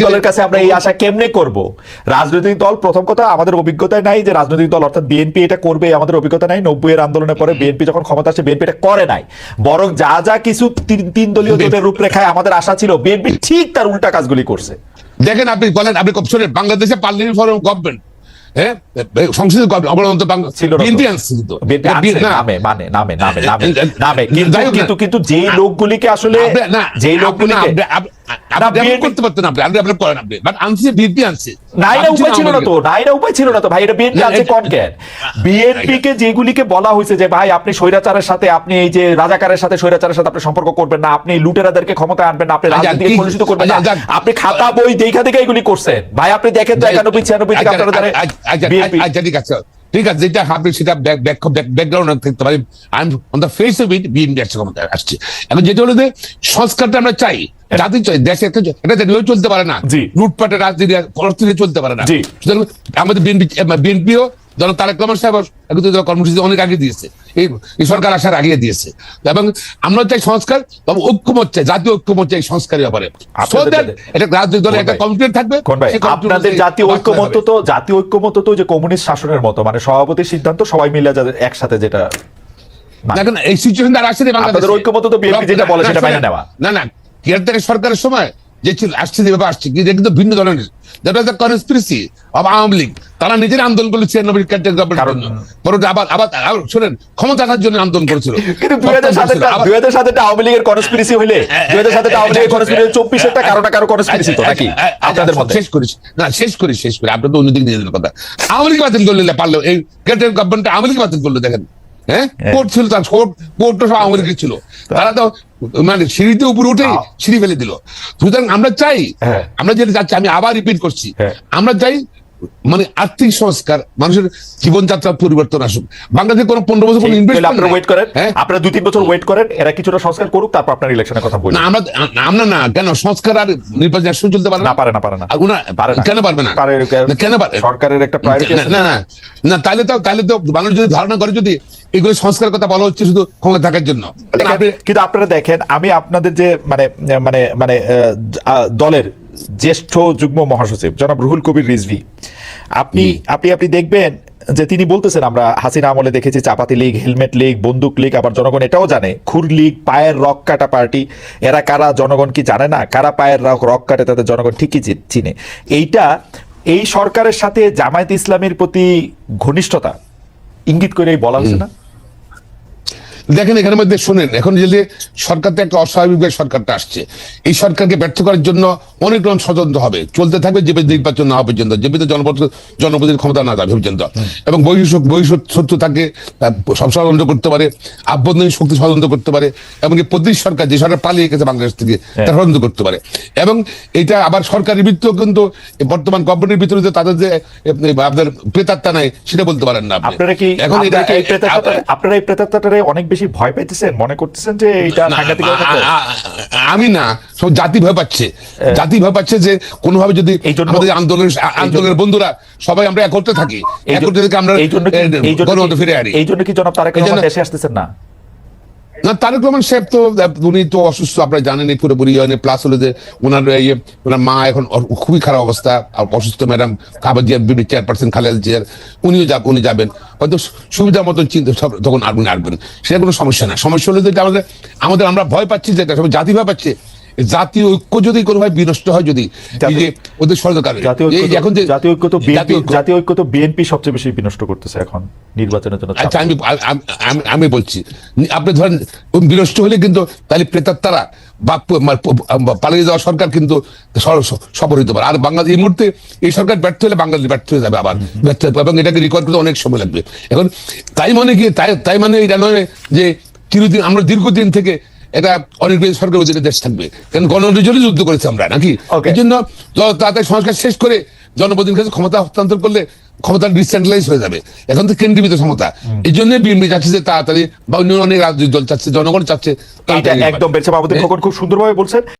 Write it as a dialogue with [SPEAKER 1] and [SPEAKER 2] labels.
[SPEAKER 1] দলের কাছে আমরা এই আশা কেমনে করব? রাজনৈতিক দল প্রথম কথা আমাদের অভিজ্ঞতায় নাই যে রাজনৈতিক দল অর্থাৎ বিএনপি এটা করবে আমাদের অভিজ্ঞতা নাই। নব্বই এর আন্দোলনের পরে বিএনপি যখন ক্ষমতা আসে বিএনপি এটা করে নাই। বরং যা যা কিছু তিন- দলীয় জোটের রূপরেখায় আমাদের আশা ছিল বিএনপি ঠিক তার উল্টা কাজগুলি করছে।
[SPEAKER 2] দেখেন আপনি বলেন আপনি কব- শোনেন বাংলাদেশে পার্লামেন্ট ফরম গভর্নমেন্ট হ্যাঁ? সংসদীয় অবলম্বন বাংলা
[SPEAKER 1] ছিল
[SPEAKER 2] বিএনপি
[SPEAKER 1] নামে মানে নামে নামে নামে
[SPEAKER 2] এ- এ-
[SPEAKER 1] নামে। কিন্তু
[SPEAKER 2] যাই হোক না।
[SPEAKER 1] কিন্তু কিন্তু লোকগুলিকে আসলে
[SPEAKER 2] আপনি-
[SPEAKER 1] লোকগুলিকে
[SPEAKER 2] আপনি- আপনি-
[SPEAKER 1] না,
[SPEAKER 2] আপনি এমন
[SPEAKER 1] BNP
[SPEAKER 2] করতে পারতেন আপনি আপনি আপনি করেন আপনি বাট আনছে বিএনপি আনছে।
[SPEAKER 1] নাই উপায় ছিল না তো নাই উপায় ছিল না তো ভাই এটা বিএনপি আছে কোন কেন বিএনপি কে যেগুলিকে বলা হয়েছে যে ভাই আপনি স্বৈরাচারের সাথে আপনি এই যে রাজাকারের সাথে স্বৈরাচারের সাথে আপনি সম্পর্ক করবেন না আপনি লুটেরাদেরকে ক্ষমতা আনবেন না আপনি
[SPEAKER 2] আচ্ছা,
[SPEAKER 1] রাজনীতিকে কলুষিত করবেন না।
[SPEAKER 2] আচ্ছা,
[SPEAKER 1] আপনি খাতা বই দেখা থেকে এগুলি করছেন। ভাই আপনি দেখেন তো একানব্বই ছিয়ানব্বই থেকে
[SPEAKER 2] আচ্ছা,
[SPEAKER 1] আপনারা জানেন
[SPEAKER 2] আচ্ছা, আচ্ছা,
[SPEAKER 1] বিএনপি
[SPEAKER 2] আচ্ছা, ঠিক আছে। ঠিক আছে যেটা আপনি সেটা ব্যাকগ্রাউন্ড থাকতে পারি I on the face of it BNP আসছে। এখন যেটা হলো যে সংস্কারটা আমরা চাই। চাই দেশে এটা চলতে পারে না। রাজনীতি অর্থনীতি চলতে পারে না। সুতরাং আমাদের বিএনপি বিএনপিও যেন তারেক রহমান সাহেব কর্মসূচি অনেক আগে দিয়েছে। এই সরকার আসার আগে দিয়েছে। এবং আমরা চাই সংস্কার তবে ঐক্যমত চাই জাতীয় ঐক্যমত চাই সংস্কারের ব্যাপারে। এটা রাজনৈতিক দলের একটা? কমিটমেন্ট থাকবে
[SPEAKER 1] আপনাদের জাতীয় ঐক্যমত তো জাতীয় ঐক্যমত তো যে কমিউনিস্ট শাসনের মতো মানে সভাপতির সিদ্ধান্ত সবাই মিলে একসাথে যেটা
[SPEAKER 2] দেখেন এই সিচুয়েশন দ্বারা আসছে
[SPEAKER 1] ঐক্যমত তো যেটা বলে সেটা মেনে নেওয়া।
[SPEAKER 2] না না কেয়ারটেকার সরকারের সময় যে ছিল আসছে যেভাবে আসছে কিন্তু এটা কিন্তু ভিন্ন ধরনের that was the conspiracy of Awami League তারা নিজের আন্দোলন করল ছিয়ানব্বই গভর্নমেন্ট আবার আবার শুনেন ক্ষমতা আসার জন্য আন্দোলন করেছিল
[SPEAKER 1] কিন্তু দুই হাজার
[SPEAKER 2] আবার-
[SPEAKER 1] দুই হাজার সাতের আওয়ামী লীগের কনস্পিরেসি হইলে দুই হাজার সাতের আওয়ামী লীগের কনস্পিরেসি চব্বিশের টা কারও না কারও কনস্পিরেসি তো নাকি
[SPEAKER 2] আচ্ছা, আচ্ছা,
[SPEAKER 1] আপনাদের মধ্যে
[SPEAKER 2] শেষ করিস না শেষ করি শেষ করি আপনার তো অন্যদিকে নিয়ে কথা আওয়ামী লীগ বাতিল করলে পারল এই কেটের গভর্নমেন্ট আওয়ামী লীগ বাতিল করল দেখেন হ্যাঁ? কোর্ট ছিল তার কোর্ট কোর্ট সব আওয়ামী লীগের ছিল। তারা তো মানে সিঁড়িতে উপরে উঠে সিঁড়ি ফেলে দিল। সুতরাং আমরা চাই
[SPEAKER 1] হ্যাঁ।
[SPEAKER 2] আমরা যেটা চাচ্ছি আমি আবার রিপিট করছি।
[SPEAKER 1] হ্যাঁ।
[SPEAKER 2] আমরা চাই মানে আর্থিক সংস্কার মানুষের জীবনযাত্রা পরিবর্তন আসুক। বাংলাদেশে কোনো পনেরো বছর কোনো ইনভেস্টমেন্ট
[SPEAKER 1] আপনারা ওয়েট করেন।
[SPEAKER 2] হ্যাঁ?
[SPEAKER 1] আপনারা দুই তিন বছর ওয়েট করেন এরা কিছুটা সংস্কার করুক তারপর আপনার ইলেকশনের কথা বলুন
[SPEAKER 2] আমরা আমরা না কেন? সংস্কার আর নির্বাচন একসঙ্গে চলতে পারে
[SPEAKER 1] না? পারে না পারে না।
[SPEAKER 2] কেন পারবে না? কেন পারে
[SPEAKER 1] সরকারের একটা প্রায়োরিটি
[SPEAKER 2] না না না তাহলে তো তাহলে তো মানুষ যদি ধারণা করে যদি এগুলো সংস্কার কথা বলা হচ্ছে শুধু ক্ষমতা থাকার জন্য।
[SPEAKER 1] কিন্তু আপনারা দেখেন আমি আপনাদের যে মানে মানে মানে দলের জ্যেষ্ঠ যুগ্ম মহাসচিব জনাব রুহুল কবির রিজভি আপনি আপনি আপনি দেখবেন যে তিনি বলতেছেন আমরা হাসিনা আমলে দেখেছি চাপাতি লীগ হেলমেট লীগ বন্দুক লীগ আবার জনগণ এটাও জানে খুর লীগ পায়ের রক কাটা পার্টি এরা কারা জনগণ কি জানে না? কারা পায়ের রক রক কাটে তাদের জনগণ ঠিকই চিনে। এইটা এই সরকারের সাথে জামায়াত ইসলামের প্রতি ঘনিষ্ঠতা ইঙ্গিত করেই বলা হচ্ছে না?
[SPEAKER 2] দেখেন এখানের মধ্যে শোনেন এখন যে সরকার তো একটা অস্বাভাবিক সরকারটা আসছে এই সরকারকে ব্যর্থ করার জন্য অনেক রকম ষড়যন্ত্র হবে। চলতে থাকবে যে নির্বাচন না হওয়া পর্যন্ত যে পর্যন্ত জনপ্রতিনিধির ক্ষমতা না যাবে পর্যন্ত। এবং বহিঃ বহিঃ শত্রু তাকে সব ষড়যন্ত্র করতে পারে আভ্যন্তরীণ শক্তি ষড়যন্ত্র করতে পারে এমনকি প্রদেশ সরকার যে সরকার পালিয়ে গেছে বাংলাদেশ থেকে তা ষড়যন্ত্র করতে পারে। এবং এটা আবার সরকারের ভিতরেও কিন্তু বর্তমান গভর্নমেন্টের ভিতরে যে তাদের যে আপনার প্রেতাত্মা নাই সেটা বলতে পারেন না
[SPEAKER 1] আপনারা কি
[SPEAKER 2] এখন এটা
[SPEAKER 1] আপনারা এই প্রেতাত্মাটা- আপনারা এই প্রেতাত্মাটারে অনেক বেশি ভয় পাইতেছেন মনে করতেছেন যে এটা সাংঘাতিক
[SPEAKER 2] আমি না সব জাতি ভয় পাচ্ছে। জাতি ভয় পাচ্ছে যে কোনোভাবে যদি আমাদের আন্দোলনের আন্দোলনের বন্ধুরা সবাই আমরা একত্রে থাকি
[SPEAKER 1] এই জন্য-
[SPEAKER 2] একত্রে থেকে আমরা
[SPEAKER 1] এই জন্য
[SPEAKER 2] ফিরে আনি।
[SPEAKER 1] এই জন্য কি জনাব তারেক
[SPEAKER 2] কেন
[SPEAKER 1] দেশে আসতেছেন না?
[SPEAKER 2] না, তারেক রহমান সাহেব তো উনি তো অসুস্থ, আপনারা জানেন এই পুরোপুরি প্লাস হলো যে ওনার ইয়ে ওনার মা এখন খুবই খারাপ অবস্থা। অসুস্থ ম্যাডাম খাবার জিয়ার বিবি চেয়ারপারসন খালেদ জিয়ার, উনিও যাব উনি যাবেন। হয়তো সুবিধা মতন চিন্তা সব তখন আর উনি আসবেন। সেটা কোনো সমস্যা না। সমস্যা হলো যেটা আমাদের আমাদের আমরা ভয় পাচ্ছি যেটা সব জাতি ভয় পাচ্ছে। জাতীয় ঐক্য যদি কোনোভাবে বিনষ্ট হয় যদি যে ওদের
[SPEAKER 1] তো-
[SPEAKER 2] এখন যে
[SPEAKER 1] জাতীয় ঐক্য তো
[SPEAKER 2] জাতীয় ঐক্য-
[SPEAKER 1] তো বিএনপি সবচেয়ে বেশি বিনষ্ট করতেছে এখন নির্বাচনের জন্য
[SPEAKER 2] আচ্ছা আমি আমি- বলছি আপনি ধরেন বিনষ্ট হলে কিন্তু তাহলে প্রেতাত্মারা বা প- মা- প- আম- পালিয়ে যাওয়া সরকার কিন্তু সফল হতে পারে আর বাংলাদেশ এই মুহূর্তে এই সরকার ব্যর্থ হলে বাংলাদেশ ব্যর্থ হয়ে যাবে আবার। ব্যর্থ এবং এটাকে রিকভার করতে অনেক সময় লাগবে। এখন তাই মানে কি তাই তাই মানে এটা নয় যে চিরদিন আমরা দীর্ঘদিন থেকে এটা অনেক সরকার অধীনে দেশ থাকবে। কারণ গণতন্ত্রের জন্য যুদ্ধ করেছি আমরা নাকি? এই জন্য তাড়াতাড়ি সংস্কার শেষ করে জনপ্রতিনিধির কাছে ক্ষমতা হস্তান্তর করলে ক্ষমতা ডিসেন্ট্রালাইজ হয়ে যাবে। এখন তো কেন্দ্রীভূত ক্ষমতা। এই জন্য বিএনপি চাচ্ছে যে তাড়াতাড়ি বা অন্য অনেক রাজনৈতিক দল চাচ্ছে জনগণ চাচ্ছে
[SPEAKER 1] একদম খুব সুন্দরভাবে বলছেন।